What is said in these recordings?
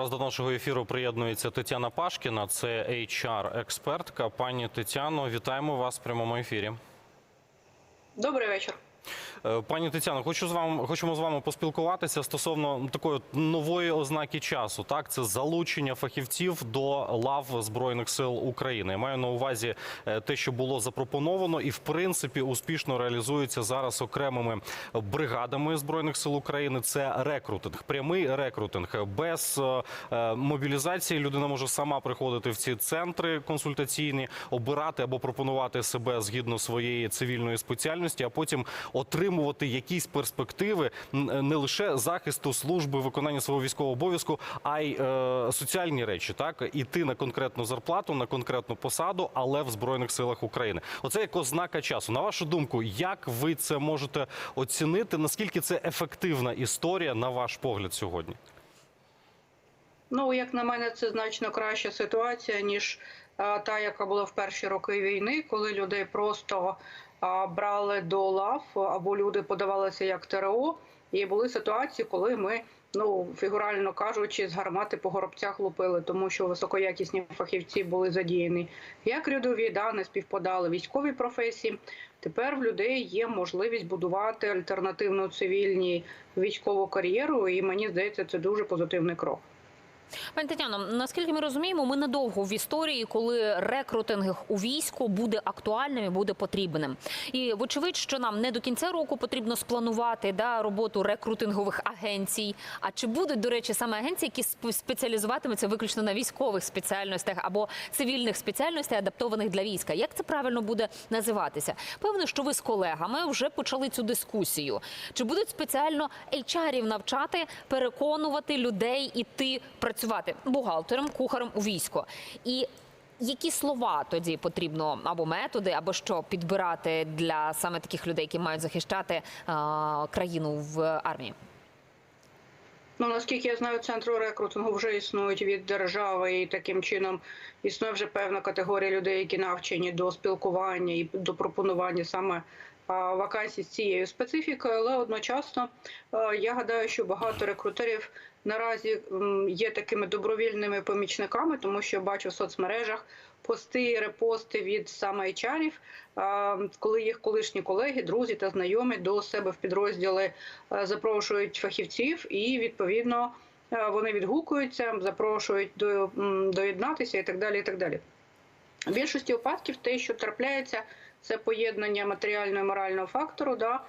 Зараз до нашого ефіру приєднується Тетяна Пашкіна, це HR-експертка. Пані Тетяно, вітаємо вас в прямому ефірі. Добрий вечір. Е, Пані Тетяно, хочу з вами хочемо з вами поспілкуватися стосовно такої нової ознаки часу. Так, це залучення фахівців до лав збройних сил України. Я маю на увазі е, те, що було запропоновано, і в принципі успішно реалізується зараз окремими бригадами збройних сил України. Це рекрутинг, прямий рекрутинг без е, мобілізації. Людина може сама приходити в ці центри консультаційні, обирати або пропонувати себе згідно своєї цивільної спеціальності, а потім отримувати якісь перспективи не лише захисту служби виконання свого військового обов'язку, а й е, соціальні речі, так іти на конкретну зарплату, на конкретну посаду, але в збройних силах України. Оце як ознака часу. На вашу думку, як ви це можете оцінити? Наскільки це ефективна історія на ваш погляд сьогодні? Ну, як на мене, це значно краща ситуація, ніж та, яка була в перші роки війни, коли людей просто брали до лав, або люди подавалися як ТРО. І були ситуації, коли ми, ну фігурально кажучи, з гармати по горобцях лупили, тому що високоякісні фахівці були задіяні як рядові, да, не співпадали військові професії. Тепер в людей є можливість будувати альтернативну цивільній військову кар'єру, і мені здається, це дуже позитивний крок. Пані Тетяно, наскільки ми розуміємо, ми недовго в історії, коли рекрутинг у війську буде актуальним і буде потрібним. І вочевидь, що нам не до кінця року потрібно спланувати да, роботу рекрутингових агенцій. А чи будуть, до речі, саме агенції, які сп- спеціалізуватимуться виключно на військових спеціальностях або цивільних спеціальностей, адаптованих для війська? Як це правильно буде називатися? Певно, що ви з колегами вже почали цю дискусію. Чи будуть спеціально HR-ів навчати переконувати людей іти працювати бухгалтером, кухарем у військо? І які слова тоді потрібно або методи, або що підбирати для саме таких людей, які мають захищати а, країну в армії? Ну наскільки я знаю, центру рекрутингу вже існують від держави, і таким чином існує вже певна категорія людей, які навчені до спілкування і до пропонування саме вакансій з цією специфікою. Але одночасно я гадаю, що багато рекрутерів наразі є такими добровільними помічниками, тому що бачу в соцмережах пости, репости від саме HR-ів, коли їх колишні колеги, друзі та знайомі до себе в підрозділи е, запрошують фахівців, і відповідно е, вони відгукуються, запрошують до, доєднатися і так далі. І так далі. В більшості випадків те, що трапляється, це поєднання матеріального і морального фактору. Да?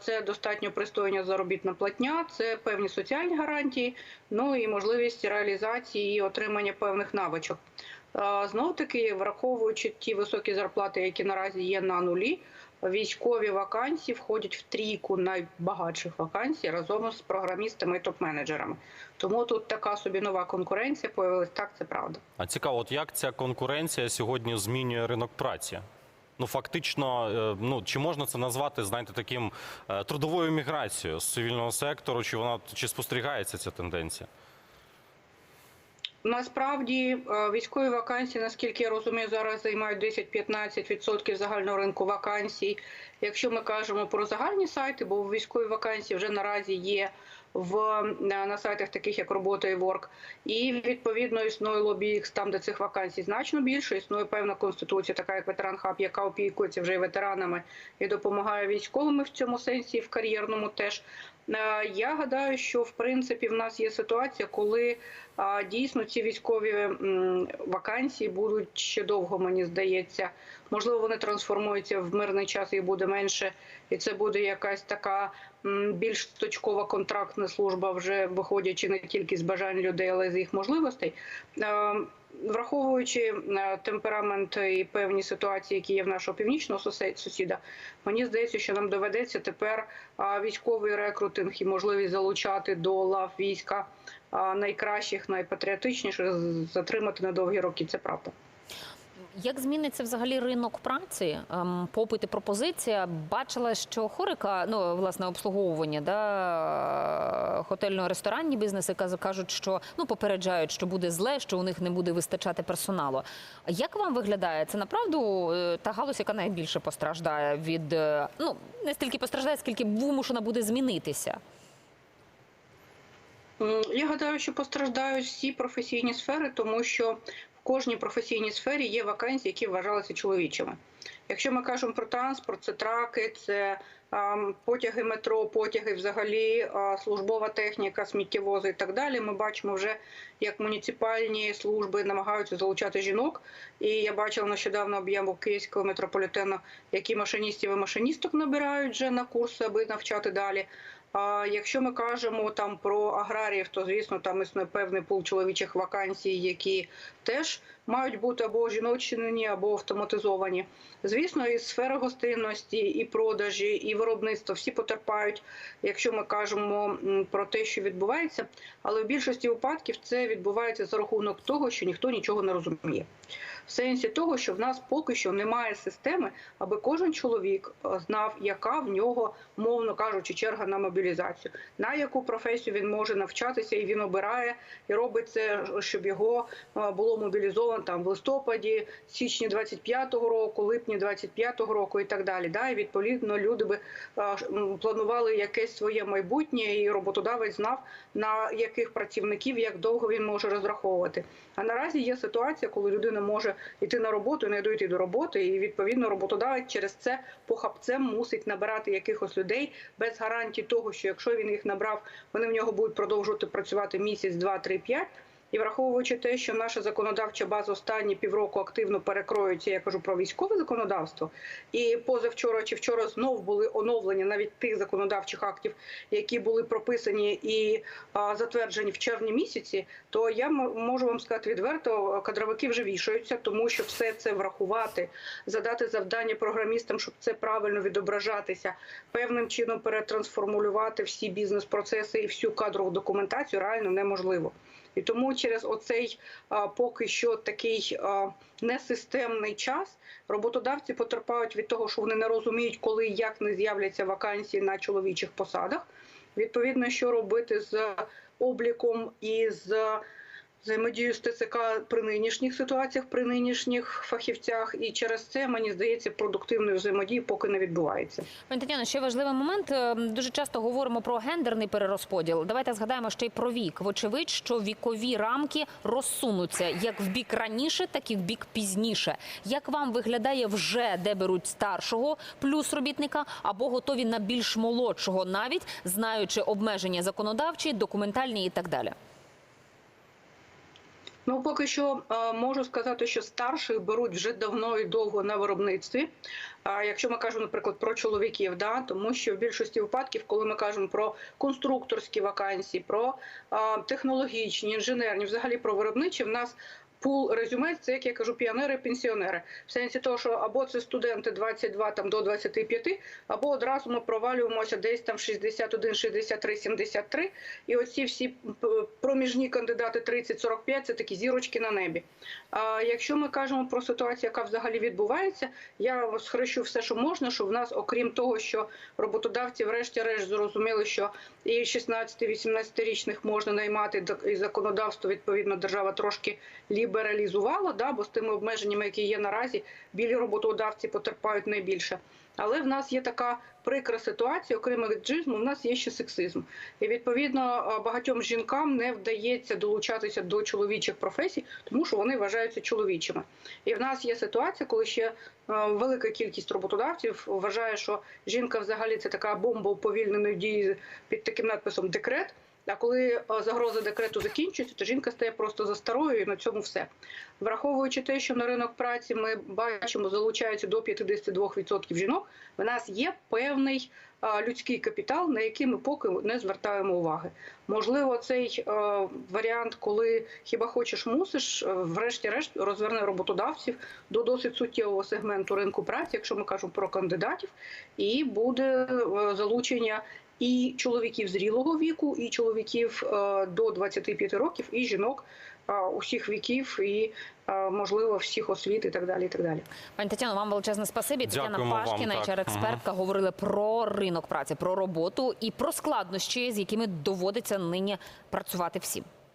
Це достатньо пристойна заробітна платня, це певні соціальні гарантії, ну і можливість реалізації і отримання певних навичок. Знов таки, враховуючи ті високі зарплати, які наразі є на нулі, військові вакансії входять в трійку найбагатших вакансій разом з програмістами і топ-менеджерами. Тому тут така собі нова конкуренція появилась. Так, це правда. А цікаво, от як ця конкуренція сьогодні змінює ринок праці? Ну фактично, е, ну чи можна це назвати, знаєте, таким е, трудовою міграцією з цивільного сектору? Чи вона чи спостерігається ця тенденція? Насправді е, військові вакансії, наскільки я розумію, зараз займають 10-15% загального ринку вакансій. Якщо ми кажемо про загальні сайти, бо військові вакансії вже наразі є в на сайтах, таких як робота і ворк, і відповідно існує лобі там, де цих вакансій значно більше. Існує певна конституція, така як ветеран хаб, яка опікується вже ветеранами і допомагає військовими в цьому сенсі, в кар'єрному теж. Е, Я гадаю, що в принципі в нас є ситуація, коли дійсно ці військові вакансії будуть ще довго, мені здається. Можливо, вони трансформуються в мирний час, їх буде менше, і це буде якась така більш точкова контрактна служба, вже виходячи не тільки з бажань людей, але й з їх можливостей. Е, Враховуючи е, темперамент і певні ситуації, які є в нашого північного сусіда, мені здається, що нам доведеться тепер військовий рекрутинг і можливість залучати до лав війська найкращих, найпатріотичніших затримати на довгі роки. Це правда. Як зміниться взагалі ринок праці, ем, попит і пропозиція? Бачила, що хорика, ну власне обслуговування, да, хотельно-ресторанні бізнеси кажуть, що ну попереджають, що буде зле, що у них не буде вистачати персоналу. Як вам виглядає це направду е, та галузь, яка найбільше постраждає від е, ну не стільки постраждає, скільки вимушена буде змінитися? Я гадаю, що постраждають всі професійні сфери, тому що кожній професійній сфері є вакансії, які вважалися чоловічими. Якщо ми кажемо про транспорт, це траки, це потяги метро, потяги, взагалі службова техніка, сміттєвози і так далі. Ми бачимо вже, як муніципальні служби намагаються залучати жінок. І я бачила нещодавно об'яву київського метрополітену, які машиністів і машиністок набирають вже на курси, аби навчати далі. Якщо ми кажемо там про аграріїв, то звісно там існує певний пул чоловічих вакансій, які теж мають бути або жіночні, або автоматизовані. Звісно, і сфера гостинності, і продажі, і виробництво всі потерпають, якщо ми кажемо про те, що відбувається. Але в більшості випадків це відбувається за рахунок того, що ніхто нічого не розуміє. В сенсі того, що в нас поки що немає системи, аби кожен чоловік е, знав, яка в нього, мовно кажучи, черга на мобілізацію, на яку професію він може навчатися, і він обирає і робить це, щоб його е, було мобілізовано там в листопаді, січні 25-го року, липні 25-го року і так далі. Да? І відповідно люди би планували якесь своє майбутнє, і роботодавець знав на яких працівників як довго він може розраховувати. А наразі є ситуація, коли людина може йти на роботу не дойти до роботи, і відповідно роботодавець через це похапцем мусить набирати якихось людей без гарантії того, що якщо він їх набрав, вони в нього будуть продовжувати працювати місяць, два, три, п'ять. І враховуючи те, що наша законодавча база останні півроку активно перекроюється, я кажу про військове законодавство, і позавчора чи вчора знов були оновлені навіть тих законодавчих актів, які були прописані і а, затверджені в червні місяці, то я можу вам сказати відверто, кадровики вже вішаються, тому що все це врахувати, задати завдання програмістам, щоб це правильно відображатися, певним чином перетрансформулювати всі бізнес-процеси і всю кадрову документацію реально неможливо. І тому через оцей поки що такий несистемний час роботодавці потерпають від того, що вони не розуміють, коли і як не з'являться вакансії на чоловічих посадах. Відповідно, що робити з обліком і з взаємодією з ТЦК при нинішніх ситуаціях, при нинішніх фахівцях, і через це мені здається, продуктивної взаємодії поки не відбувається. Тетяно, ще важливий момент. Е, Дуже часто говоримо про гендерний перерозподіл. Давайте згадаємо ще й про вік. Вочевидь, що вікові рамки розсунуться як в бік раніше, так і в бік пізніше. Як вам виглядає вже, де беруть старшого плюс робітника, або готові на більш молодшого, навіть знаючи обмеження законодавчі, документальні і так далі? Ну, поки що е, можу сказати, що старших беруть вже давно і довго на виробництві. А якщо ми кажемо, наприклад, про чоловіків, да, тому що в більшості випадків, коли ми кажемо про конструкторські вакансії, про е, технологічні, інженерні, взагалі про виробничі, в нас пул резюме це, як я кажу, піонери, пенсіонери. В сенсі того, що або це студенти 22 там, до 25, або одразу ми провалюємося десь там 61, 63, 73. І оці всі проміжні кандидати 30-45 – це такі зірочки на небі. А якщо ми кажемо про ситуацію, яка взагалі відбувається, я схрещу все, що можна, що в нас, окрім того, що роботодавці, врешті-решт, зрозуміли, що і 16-18-річних можна наймати, і законодавство відповідно держава трошки лібералізувала, да, бо з тими обмеженнями, які є наразі, білі роботодавці потерпають найбільше. Але в нас є така прикра ситуація, окрім еджизму, в нас є ще сексизм. І відповідно багатьом жінкам не вдається долучатися до чоловічих професій, тому що вони вважаються чоловічими. І в нас є ситуація, коли ще е, велика кількість роботодавців вважає, що жінка взагалі це така бомба уповільненої дії під таким надписом декрет. А коли е, загроза декрету закінчується, то жінка стає просто за старою і на цьому все. Враховуючи те, що на ринок праці ми бачимо, залучається до 52% жінок, в нас є певний е, людський капітал, на який ми поки не звертаємо уваги. Можливо, цей е, варіант, коли хіба хочеш, мусиш, врешті-решт розверне роботодавців до досить суттєвого сегменту ринку праці, якщо ми кажемо про кандидатів, і буде залучення і чоловіків зрілого віку, і чоловіків е, до 25 років, і жінок е, усіх віків, і е, можливо всіх освіт, і так далі. І так далі. Пані Тетяно, вам величезне спасибі. Тетяна Дякуємо вам, Пашкіна. HR-експертка, говорили про ринок праці, про роботу і про складнощі, з якими доводиться нині працювати всім.